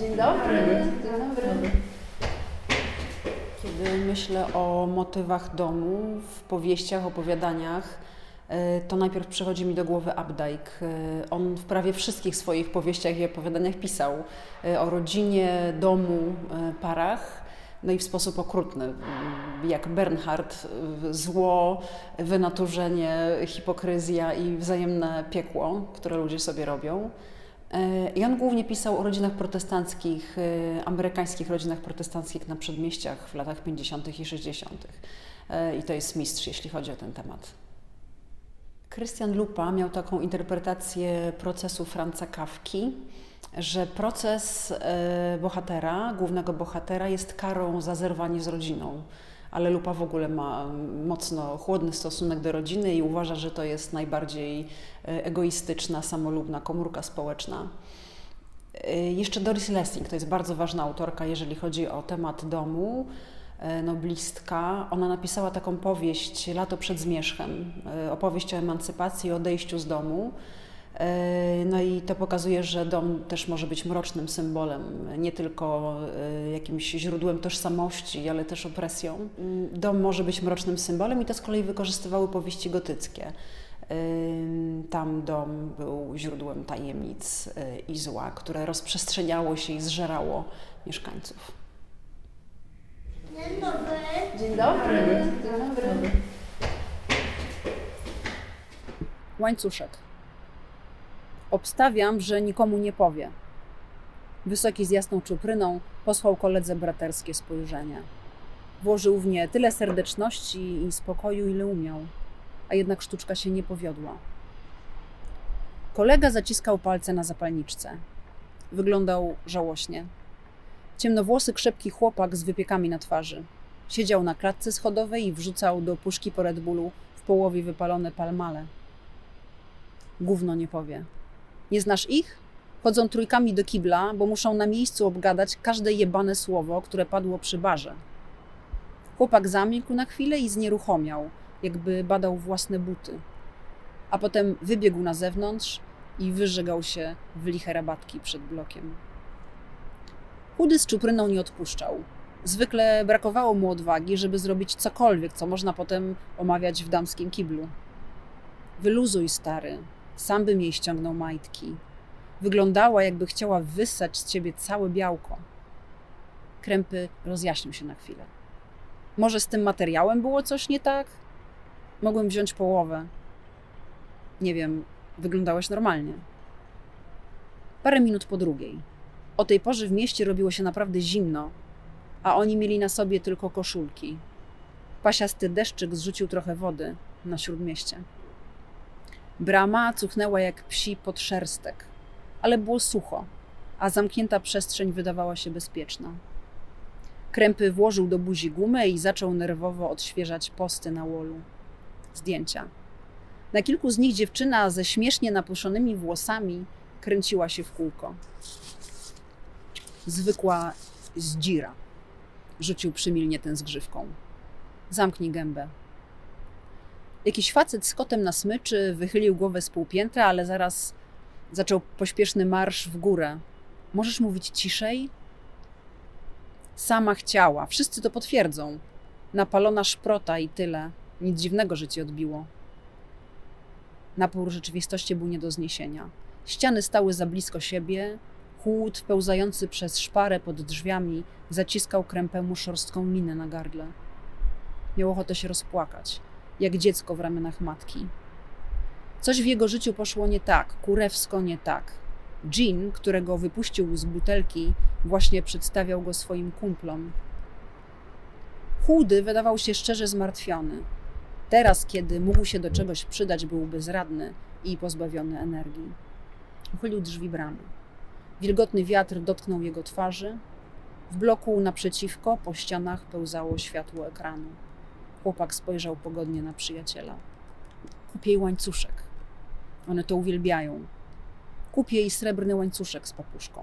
Dzień dobry. Dzień dobry. Kiedy myślę o motywach domu w powieściach, opowiadaniach, e, to najpierw przychodzi mi do głowy Updike. On w prawie wszystkich swoich powieściach i opowiadaniach pisał e, o rodzinie, domu, e, parach. No i w sposób okrutny, jak Bernhard, zło, wynaturzenie, hipokryzja i wzajemne piekło, które ludzie sobie robią. E, I on głównie pisał o rodzinach protestanckich, e, amerykańskich rodzinach protestanckich na przedmieściach w latach 50. i 60. E, I to jest mistrz, jeśli chodzi o ten temat. Krystian Lupa miał taką interpretację procesu Franza Kawki, że proces e, bohatera, głównego bohatera jest karą za zerwanie z rodziną. Ale Lupa w ogóle ma mocno chłodny stosunek do rodziny i uważa, że to jest najbardziej e, egoistyczna, samolubna komórka społeczna. E, Jeszcze Doris Lessing to jest bardzo ważna autorka, jeżeli chodzi o temat domu, e, noblistka. Ona napisała taką powieść Lato przed zmierzchem, opowieść o emancypacji, odejściu z domu. E, No i to pokazuje, że dom też może być mrocznym symbolem, nie tylko e, jakimś źródłem tożsamości, ale też opresją. Dom może być mrocznym symbolem i to z kolei wykorzystywały powieści gotyckie. Ym, Tam dom był źródłem tajemnic i zła, które rozprzestrzeniało się i zżerało mieszkańców. Dzień dobry. Dzień dobry. Dzień dobry. Łańcuszek. Obstawiam, że nikomu nie powie. Wysoki z jasną czupryną posłał koledze braterskie spojrzenie. Włożył w nie tyle serdeczności i spokoju, ile umiał, a jednak sztuczka się nie powiodła. Kolega zaciskał palce na zapalniczce. Wyglądał żałośnie. Ciemnowłosy, krzepki chłopak z wypiekami na twarzy. Siedział na klatce schodowej i wrzucał do puszki po Red Bullu w połowie wypalone palmale. Gówno nie powie. Nie znasz ich? Chodzą trójkami do kibla, bo muszą na miejscu obgadać każde jebane słowo, które padło przy barze. Chłopak zamilkł na chwilę i znieruchomiał, jakby badał własne buty. A potem wybiegł na zewnątrz i wyżegał się w liche rabatki przed blokiem. Chudy z czupryną nie odpuszczał. Zwykle brakowało mu odwagi, żeby zrobić cokolwiek, co można potem omawiać w damskim kiblu. Wyluzuj, stary, sam bym jej ściągnął majtki. Wyglądała, jakby chciała wyssać z ciebie całe białko. Krępy rozjaśnił się na chwilę. Może z tym materiałem było coś nie tak? Mogłem wziąć połowę. Nie wiem, wyglądałeś normalnie. Parę minut po drugiej. O tej porze w mieście robiło się naprawdę zimno, a oni mieli na sobie tylko koszulki. Pasiasty deszczyk zrzucił trochę wody na śródmieście. Brama cuchnęła jak psi podszerstek, ale było sucho, a zamknięta przestrzeń wydawała się bezpieczna. Krępy włożył do buzi gumę i zaczął nerwowo odświeżać posty na łolu. Zdjęcia. Na kilku z nich dziewczyna ze śmiesznie napuszonymi włosami kręciła się w kółko. Zwykła zdzira, rzucił przymilnie ten zgrzywką. Zamknij gębę. Jakiś facet z kotem na smyczy wychylił głowę z półpiętra, ale zaraz zaczął pośpieszny marsz w górę. Możesz mówić ciszej? Sama chciała. Wszyscy to potwierdzą. Napalona szprota i tyle. Nic dziwnego, że ci odbiło. Napór rzeczywistości był nie do zniesienia. Ściany stały za blisko siebie. Chłód pełzający przez szparę pod drzwiami zaciskał krępemu szorstką linę na gardle. Miał ochotę się rozpłakać jak dziecko w ramionach matki. Coś w jego życiu poszło nie tak, kurewsko nie tak. Jean, którego wypuścił z butelki, właśnie przedstawiał go swoim kumplom. Chudy wydawał się szczerze zmartwiony. Teraz, kiedy mógł się do czegoś przydać, byłby zradny i pozbawiony energii. Uchylił drzwi bramy. Wilgotny wiatr dotknął jego twarzy. W bloku naprzeciwko po ścianach pełzało światło ekranu. Chłopak spojrzał pogodnie na przyjaciela. Kup jej łańcuszek. One to uwielbiają. Kup jej srebrny łańcuszek z papuszką.